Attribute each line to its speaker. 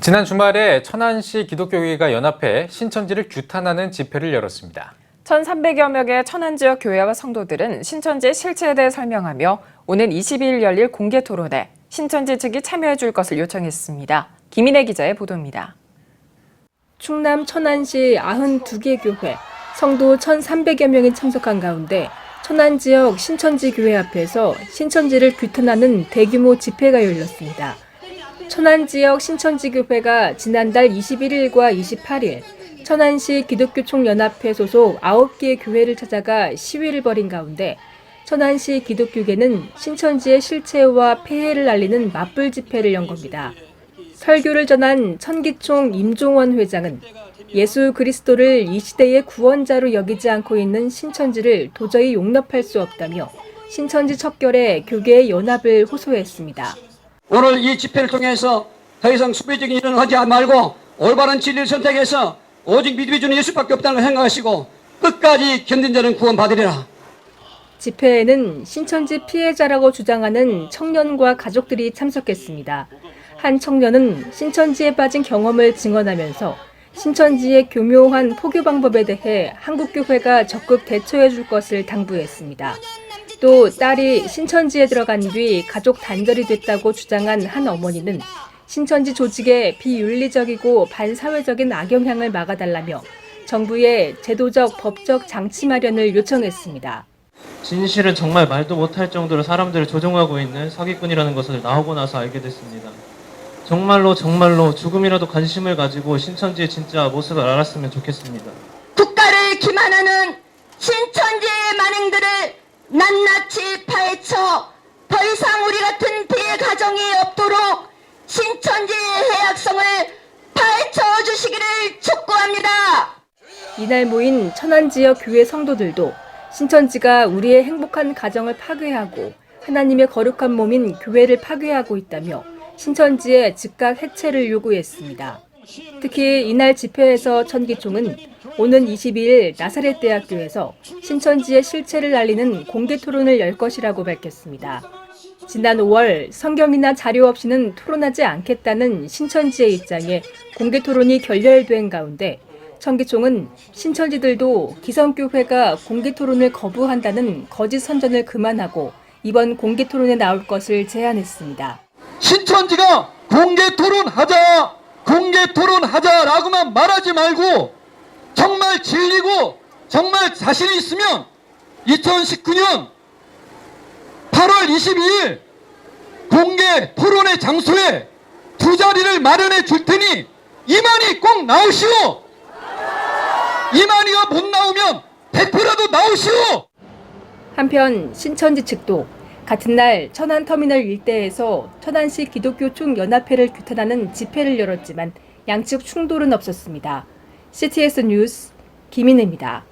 Speaker 1: 지난 주말에 천안시 기독교회가 연합회 신천지를 규탄하는 집회를 열었습니다.
Speaker 2: 1,300여 명의 천안 지역 교회와 성도들은 신천지의 실체에 대해 설명하며 오는 22일 열릴 공개 토론에 신천지 측이 참여해 줄 것을 요청했습니다. 김인혜 기자의 보도입니다.
Speaker 3: 충남 천안시 92개 교회, 성도 1,300여 명이 참석한 가운데 천안 지역 신천지 교회 앞에서 신천지를 규탄하는 대규모 집회가 열렸습니다. 천안 지역 신천지 교회가 지난달 21일과 28일 천안시 기독교총연합회 소속 9개의 교회를 찾아가 시위를 벌인 가운데 천안시 기독교계는 신천지의 실체와 폐해를 알리는 맞불 집회를 연 겁니다. 설교를 전한 천기총 임종원 회장은 예수 그리스도를 이 시대의 구원자로 여기지 않고 있는 신천지를 도저히 용납할 수 없다며 신천지 척결에 교계의 연합을 호소했습니다.
Speaker 4: 오늘 이 집회를 통해서 더 이상 수비적인 일은 하지 말고 올바른 진리를 선택해서 오직 믿음이 주는 예수밖에 없다는 걸 생각하시고 끝까지 견딘 자는 구원받으리라.
Speaker 3: 집회에는 신천지 피해자라고 주장하는 청년과 가족들이 참석했습니다. 한 청년은 신천지에 빠진 경험을 증언하면서 신천지의 교묘한 포교 방법에 대해 한국교회가 적극 대처해 줄 것을 당부했습니다. 또 딸이 신천지에 들어간 뒤 가족 단절이 됐다고 주장한 한 어머니는 신천지 조직의 비윤리적이고 반사회적인 악영향을 막아달라며 정부의 제도적 법적 장치 마련을 요청했습니다.
Speaker 5: 진실은 정말 말도 못할 정도로 사람들을 조종하고 있는 사기꾼이라는 것을 나오고 나서 알게 됐습니다. 정말로 정말로 조금이라도 관심을 가지고 신천지의 진짜 모습을 알았으면 좋겠습니다.
Speaker 6: 국가를 기만하는 신천지의 만행들을 낱낱이 파헤쳐 더 이상 우리 같은 피해 가정이 없도록 신천지의 해악성을 파헤쳐 주시기를 촉구합니다.
Speaker 3: 이날 모인 천안 지역 교회 성도들도 신천지가 우리의 행복한 가정을 파괴하고 하나님의 거룩한 몸인 교회를 파괴하고 있다며 신천지의 즉각 해체를 요구했습니다. 특히 이날 집회에서 천기총은 오는 22일 나사렛 대학교에서 신천지의 실체를 알리는 공개 토론을 열 것이라고 밝혔습니다. 지난 5월 성경이나 자료 없이는 토론하지 않겠다는 신천지의 입장에 공개 토론이 결렬된 가운데 청기총은 신천지들도 기성교회가 공개 토론을 거부한다는 거짓 선전을 그만하고 이번 공개 토론에 나올 것을 제안했습니다.
Speaker 7: 신천지가 공개 토론하자, 공개 토론하자라고만 말하지 말고 정말 진리고 정말 자신이 있으면 2019년 8월 22일 공개 토론의 장소에 두 자리를 마련해 줄 테니 이만희 꼭 나오시오! 이만희가 못 나오면 대표라도 나오시오!
Speaker 3: 한편 신천지 측도 같은 날 천안터미널 일대에서 천안시 기독교 총 연합회를 규탄하는 집회를 열었지만 양측 충돌은 없었습니다. CTS 뉴스 김인혜입니다.